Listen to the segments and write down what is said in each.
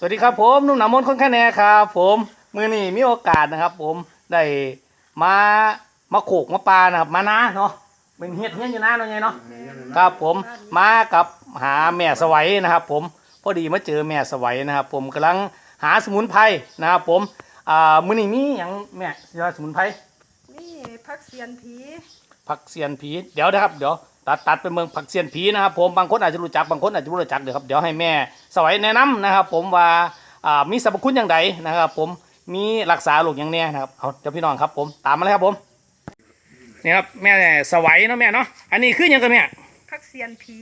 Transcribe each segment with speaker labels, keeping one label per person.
Speaker 1: สวัสดีครับผมนุ่มหนามนคนแค่แน่ครับผมมือนี้มีโอกาสนะครับ ผมได้มามาโขกมาปลานะครับมานาเนาะเป็นเฮ็ดเฮ็ดอยู่นาเนาะไงเนาะครับผมมากับหาแม่สวัยนะครับ ผมพอดีมาเจอแม่สวัยนะครับ ผมกำลังหาสมุนไพรนะครับ ผมอ่ามือนี้มีอย่างแม่สิว่าสมุนไพร
Speaker 2: นี่พักเสียนผี
Speaker 1: ผักเสียนผีเดี๋ยวนะครับ เดี๋ยว ตัดตัดไปเมืองผักเสียนผีนะครับผมบางคนอาจจะรู้จักบางคนอาจจะไม่รู้จักเดี๋ยวครับเดี๋ยวให้แม่สวัยแนะนำนะครับ ผมว่าอ่ามีสรรพคุณอย่างไรนะครับ ผมมีรักษาโรคอย่างเนี้ยนะครับเอาเดี๋ยวพี่น้องครับ ผมตามมาเลยครับผมนี่ครับแม่สวัยเนาะแม่เนาะอันนี้คือหยังกันแม่
Speaker 2: พักเสียนผี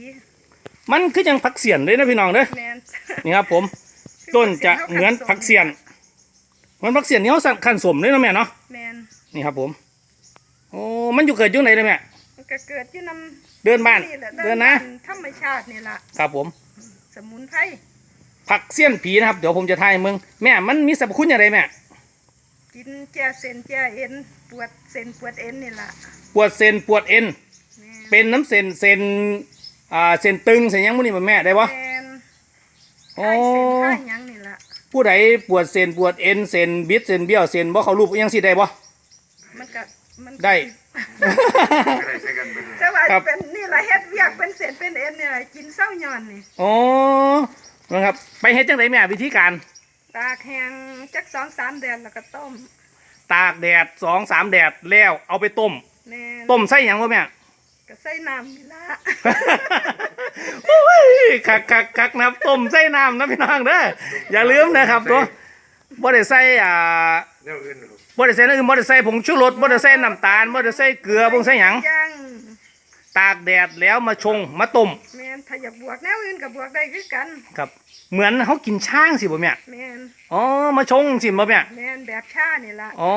Speaker 1: มันคือหยังผักเสียนเลยนะพี่น้องเด้อ
Speaker 2: แมน
Speaker 1: นี่ครับ ผมต้นจะเหมือนผักเสียนเหมือนผักเสียนที่เขาสั่งขั้นสมเลยเนาะแม่เนาะ
Speaker 2: แมน
Speaker 1: นี่ครับผมโอ้มันอยู่เกิดอยุ่งไหนเลยแม่
Speaker 2: มัน ก็เกิดอยู่นำ
Speaker 1: เดินบ้าน
Speaker 2: แหละ
Speaker 1: เดินนะ
Speaker 2: บ้าธรรมชาตินี่ล่ะ
Speaker 1: ครับผม
Speaker 2: สมุนไพร
Speaker 1: ผักเสี้ยนผีนะครับ เดี๋ยวผมจะทายมึงแม่ มันมีสรรพคุณอย่างไรแม่
Speaker 2: กินแก้เส้นแก้เอ็น ปวดเส้นปวดเอ็นนี่ล่ะ
Speaker 1: ปวดเส้นปวดเอ็น
Speaker 2: แม่น
Speaker 1: เป็นน้ำเส้นเส้นอ่าเส้นตึงเส้นหยังมุนี่บ่แม่ได้ปะ
Speaker 2: แมน
Speaker 1: โอ้
Speaker 2: คลายเส้นคลายหยังนี่ล่ะ
Speaker 1: ผู้ใดปวดเส้นปวดเอ็นเส้นบิดเส้นเบี้ยวเส้นบ่เขารูปอิหยังสิได้ปะ
Speaker 2: มันก็ มันก็
Speaker 1: ได้
Speaker 2: แต่ว่า
Speaker 1: ครับ
Speaker 2: เป็นนี่ล่ะเฮ็ดเวียกเป็นเส้นเป็นเอ็นนี่ล่ะกินเศร้าย่อนนี่
Speaker 1: อ๋อนะครับ ไปเฮ็ดจังไดแม่วิธีการ
Speaker 2: ตากแห้งจักสองสามเดือนแล้วก็ต้ม
Speaker 1: ตากแดดสองสามแดดแล้วเอาไปต้ม
Speaker 2: แม่น
Speaker 1: ต้มใส่หยังวะแม่
Speaker 2: ก็ใส่น้ำนี่ล่ะ
Speaker 1: โอ้ยคักคักคักนะครับต้มใส่น้ำนะพี่น้องเด้ออย่าลืมนะครับตัวบ่ได้ใส่อ่า
Speaker 3: แนวอื่นเหรอ
Speaker 1: บ่ได้ใส่นั่นคือบ่ได้ใส่ผงชูรสบ่ได้ใส่น้ำตาลบ่ได้ใส่เกลือบ่ได้ใส่หยัง
Speaker 2: ยัง
Speaker 1: ตากแดดแล้วมาชงมาต้ม
Speaker 2: แม่นถ้าอยากบวกแนวอื่นก็บวกได้คือกัน
Speaker 1: ครับ เหมือนเขากินช่างสิบ่แม่
Speaker 2: แม่น
Speaker 1: อ๋อมาชงสิบ่แม่
Speaker 2: แม่นแบบชานี่ล่ะ
Speaker 1: อ๋อ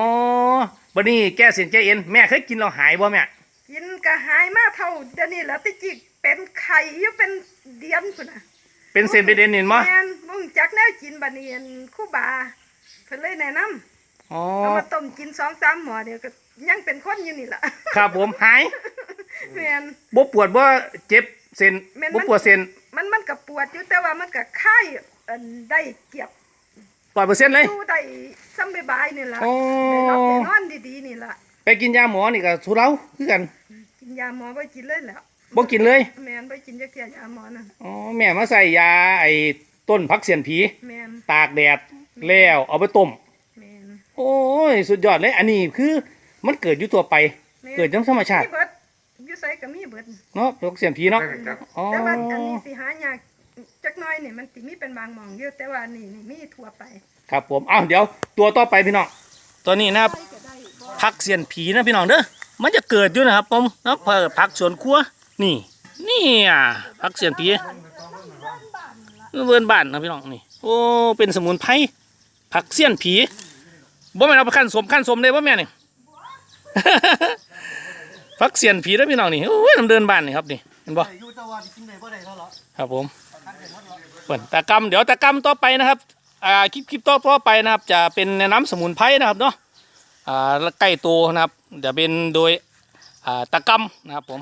Speaker 1: บัดนี้แก้เส้นแก้เอ็นแม่เคยกินแล้วหายบ่แม่
Speaker 2: กินก็หายมาเท่าเดี๋ยวนี้ละที่จิกเป็นไข่อยู่เป็นเดือนพุ่นน่ะ
Speaker 1: เป็นเส้นเป็นเอ็นเห็นบ่
Speaker 2: แม่นมึงจักแนวกินบัดนี้อั่นครู่บาเพิ่นเลยแนะนำ
Speaker 1: อ๋อ
Speaker 2: เอามาต้มกิน2-3หม้อเดียวก็ยังเป็นคนอยู่นี่ล่ะ
Speaker 1: ครับผมหาย
Speaker 2: แม่น
Speaker 1: บ่ปวดบ่เจ็บเส้น
Speaker 2: แม่น
Speaker 1: บ่ปวดเส้น
Speaker 2: มันมันก็ปวดอยู่แต่ว่ามันก็คลายอันได้เกียบ
Speaker 1: 100%เลย
Speaker 2: อยู่ได้ซ้ำบายๆนี่ล่ะ
Speaker 1: โอ้
Speaker 2: ได้รับได้นอนดีๆนี่ล่ะ
Speaker 1: ไปกินยาหมอนี่ก็ทุเลาคือกัน
Speaker 2: กินยาหมอบ่กินเลยแหล้ว
Speaker 1: บ่กินเลย
Speaker 2: แม่นบ่กินจักเที่ยยาหมอนั่น
Speaker 1: อ๋อแม่มาใส่ยาไอ้ต้นพักเสียนผี
Speaker 2: แม่น
Speaker 1: ตากแดดแล้วเอาไปต้ม
Speaker 2: แม่น
Speaker 1: โอ้ย สุดยอดเลย อันนี้คือมันเกิดอยู่ตัวไป
Speaker 2: แม่น
Speaker 1: เกิดจากธรรมชาติ
Speaker 2: มีเบิดอยู่ไสก็มีเบิด
Speaker 1: เนาะพักเสียนผีเนาะ
Speaker 3: ไม่จับ
Speaker 1: อ๋อ
Speaker 2: แต่ว่าอันนี้สิหายากจักหน้อยนี่มันสิมีเป็นบางหม่องอยู่แต่ว่านี่นี่มีทั่วไป
Speaker 1: ครับผมอ้าวเดี๋ยวตัวต่อไปพี่น้องตัวนี้นะครับ
Speaker 2: ไปก็ได้บ่
Speaker 1: พักเสียนผีนะพี่น้องเด้อ มันจะเกิดอยู่นะครับผมนะเพิ่อพักสวนครัว นี่ นี่อะพักเสียนผีเบือนบ้านนะพี่น้องนี่ โอ้ เป็นสมุนไพรผักเสี้ยนผี บ่แม่นเอาไปขั้นสมขั้นสมเลยบ่แม่นี่พักเสียนผีแล้วพี่น้องนี่โอ้ยน้ำเดินบ้านนี่ครับนี่เห็นบ่
Speaker 4: อยู่แตะวันกินได้บ่ได้เท่าหรอ
Speaker 1: ครับผมเปิดตะกรรมเดี๋ยวตะกรรมต่อไปนะครับอ่าคลิปคลิปต่อต่อไปนะครับ จะเป็นน้ำสมุนไพรนะครับเนาะอ่าใกล้ตัวนะครับจะเป็นโดยอ่าตะกรรมนะครับผม